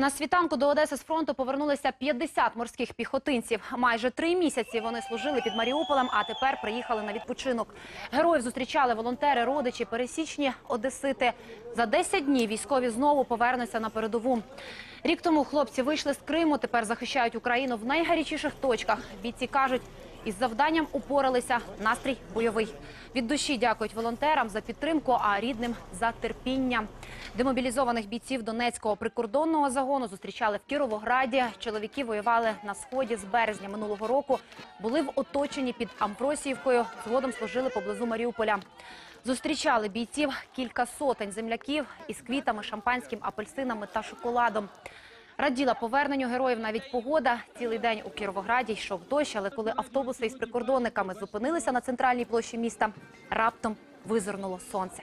На світанку до Одеси з фронту повернулися 50 морських піхотинців. Майже три місяці вони служили під Маріуполем, а тепер приїхали на відпочинок. Героїв зустрічали волонтери, родичі, пересічні одесити. За 10 днів військові знову повернуться на передову. Рік тому хлопці вийшли з Криму, тепер захищають Україну в найгарячіших точках. Бійці кажуть, із завданням упоралися. Настрій бойовий. Від душі дякують волонтерам за підтримку, а рідним за терпіння. Демобілізованих бійців Донецького прикордонного загону зустрічали в Кіровограді. Чоловіки воювали на сході з березня минулого року. Були в оточенні під Ампросіївкою. Згодом служили поблизу Маріуполя. Зустрічали бійців кілька сотень земляків із квітами, шампанським, апельсинами та шоколадом. Раділа поверненню героїв навіть погода. Цілий день у Кіровограді йшов дощ, але коли автобуси із прикордонниками зупинилися на центральній площі міста, раптом визирнуло сонце.